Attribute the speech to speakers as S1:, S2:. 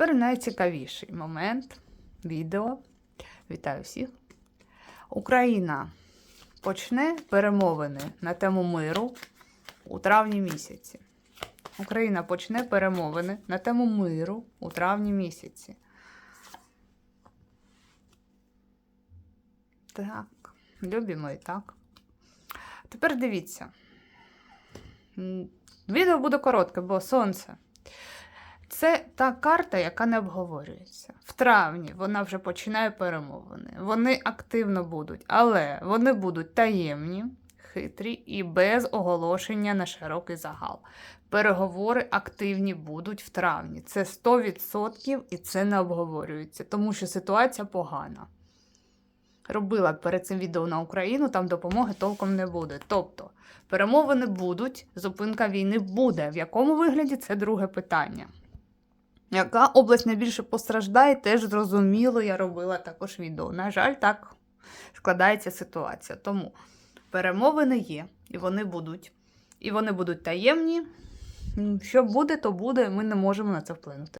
S1: Тепер найцікавіший момент відео. Вітаю всіх. Україна почне перемовини на тему миру у травні місяці. Україна почне перемовини на тему миру у травні місяці. Так, любі мої, так. Тепер дивіться. Відео буде коротке, бо сонце. Це та карта, яка не обговорюється. В травні вона вже починає перемовини. Вони активно будуть, але вони будуть таємні, хитрі і без оголошення на широкий загал. Переговори активні будуть в травні. Це 100% і це не обговорюється, тому що ситуація погана. Робила перед цим відео на Україну, там допомоги толком не буде. Тобто перемовини будуть, зупинка війни буде. В якому вигляді це друге питання. Яка область найбільше постраждає, теж зрозуміло, я робила також відео. На жаль, так складається ситуація. Тому перемовини є, і вони будуть. І вони будуть таємні. Що буде, то буде, ми не можемо на це вплинути.